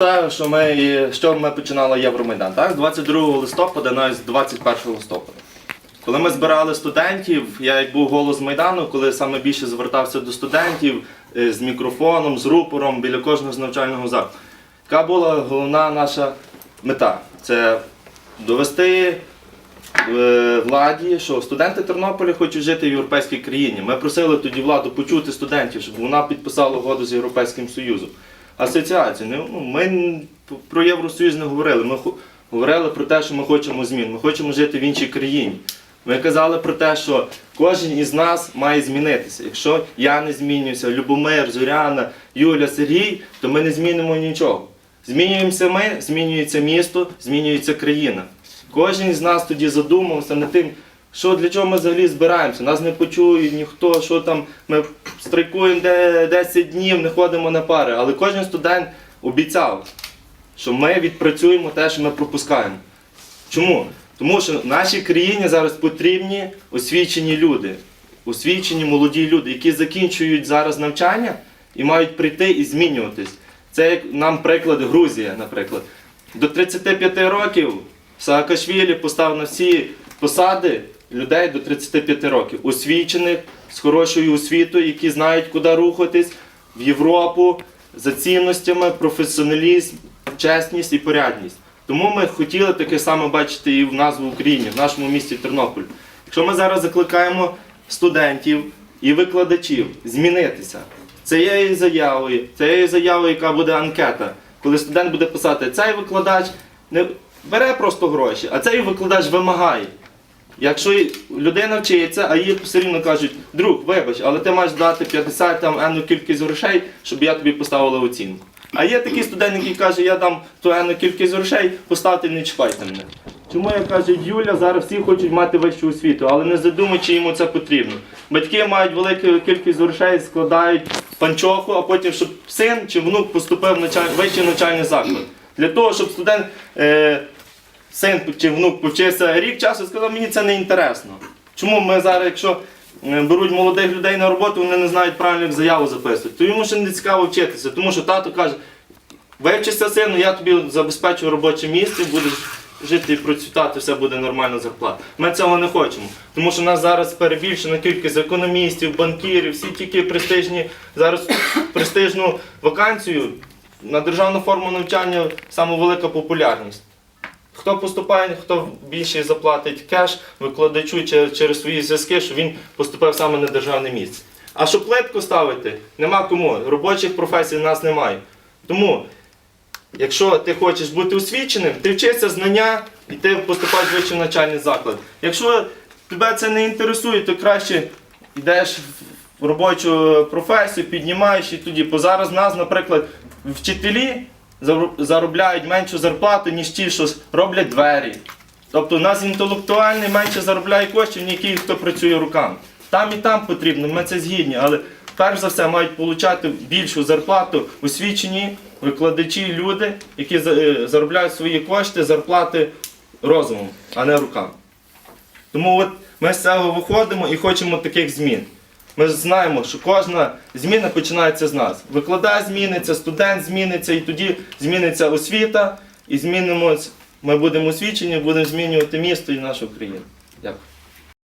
Те, що ми, що ми починали Євромайдан, так? З 22 листопада, навіть з 21 листопада. Коли ми збирали студентів, я як був голос Майдану, коли саме більше звертався до студентів е, з мікрофоном, з рупором біля кожного з навчального закладу. Яка була головна наша мета? Це довести е, владі, що студенти Тернополя хочуть жити в європейській країні. Ми просили тоді владу почути студентів, щоб вона підписала угоду з Європейським Союзом. Асоціацію. Ну, ми про Євросоюз не говорили. Ми говорили про те, що ми хочемо змін. Ми хочемо жити в іншій країні. Ми казали про те, що кожен із нас має змінитися. Якщо я не змінююся, Любомир, Зоряна, Юля, Сергій, то ми не змінимо нічого. Змінюємося ми, змінюється місто, змінюється країна. Кожен із нас тоді задумався над тим, що для чого ми взагалі збираємося. Нас не почує ніхто, що там ми страйкуємо 10 днів, не ходимо на пари. Але кожен студент обіцяв, що ми відпрацюємо те, що ми пропускаємо. Чому? Тому що в нашій країні зараз потрібні освічені люди, освічені молоді люди, які закінчують зараз навчання і мають прийти і змінюватись. Це як нам приклад Грузія, наприклад. До 35 років Саакашвілі поставив на всі посади людей до 35 років, освічених, з хорошою освітою, які знають, куди рухатись в Європу за цінностями, професіоналізм, чесність і порядність. Тому ми хотіли таке саме бачити і в нас в Україні, в нашому місті Тернополь. Якщо ми зараз закликаємо студентів і викладачів змінитися, і заявою, це є заявою, яка буде анкета. Коли студент буде писати, цей викладач не бере просто гроші, а цей викладач вимагає. Якщо людина вчиться, а їй все рівно кажуть, друг, вибач, але ти маєш дати 50 там енну кількість грошей, щоб я тобі поставила оцінку. А є такий студент, який каже, я дам ту енну кількість грошей, поставте, не чіпайте мене. Чому я кажу, Юля, зараз всі хочуть мати вищу освіту, але не задумують, чи йому це потрібно. Батьки мають велику кількість грошей, складають панчоху, а потім, щоб син чи внук поступив в вищий навчальний заклад. Для того, щоб студент е, син чи внук повчився рік часу, сказав, мені це не інтересно. Чому ми зараз, якщо е, беруть молодих людей на роботу, вони не знають правильно як заяву записувати, то йому ще не цікаво вчитися, тому що тато каже, вивчися сину, я тобі забезпечу робоче місце, будеш жити і процвітати, все буде нормальна зарплата. Ми цього не хочемо, тому що нас зараз перебільшена кількість економістів, банкірів, всі тільки престижні, зараз престижну вакансію на державну форму навчання саме велика популярність. Хто поступає, хто більше заплатить кеш викладачу через свої зв'язки, що він поступив саме на державне місце. А щоб плитку ставити, нема кому. Робочих професій в нас немає. Тому, якщо ти хочеш бути освіченим, ти вчишся знання і ти поступаєш в вищий навчальний заклад. Якщо тебе це не інтересує, то краще йдеш в робочу професію, піднімаєш і тоді. Бо зараз нас, наприклад, вчителі заробляють меншу зарплату, ніж ті, що роблять двері. Тобто у нас інтелектуальний менше заробляє коштів, ніж ті, хто працює руками. Там і там потрібно, ми це згідні, але перш за все мають отримати більшу зарплату освічені викладачі, люди, які е, заробляють свої кошти, зарплати розумом, а не руками. Тому от ми з цього виходимо і хочемо таких змін. Ми знаємо, що кожна зміна починається з нас. Викладач зміниться, студент зміниться, і тоді зміниться освіта, і змінимось, ми будемо освічені, будемо змінювати місто і нашу країну. Дякую.